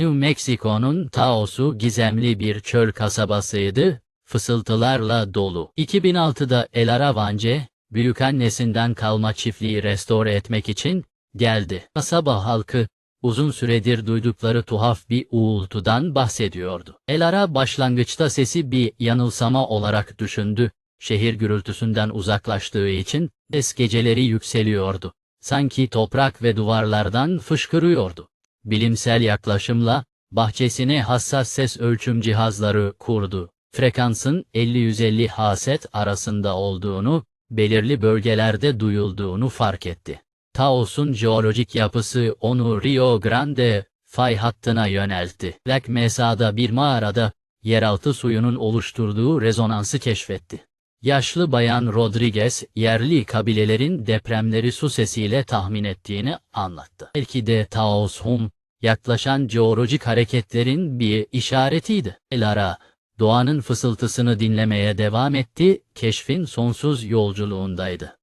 New Mexico'nun Taos'u gizemli bir çöl kasabasıydı, fısıltılarla dolu. 2006'da El Aravance, büyükannesinden kalma çiftliği restore etmek için geldi. Kasaba halkı, uzun süredir duydukları tuhaf bir uğultudan bahsediyordu. El Ara başlangıçta sesi bir yanılsama olarak düşündü. Şehir gürültüsünden uzaklaştığı için ses geceleri yükseliyordu. Sanki toprak ve duvarlardan fışkırıyordu. Bilimsel yaklaşımla bahçesine hassas ses ölçüm cihazları kurdu. Frekansın 50-150 haset arasında olduğunu, belirli bölgelerde duyulduğunu fark etti. Taos'un jeolojik yapısı onu Rio Grande fay hattına yöneltti. Black Mesa'da bir mağarada yeraltı suyunun oluşturduğu rezonansı keşfetti. Yaşlı bayan Rodriguez, yerli kabilelerin depremleri su sesiyle tahmin ettiğini anlattı. Belki de Taos Hum, yaklaşan jeolojik hareketlerin bir işaretiydi. Elara, doğanın fısıltısını dinlemeye devam etti, keşfin sonsuz yolculuğundaydı.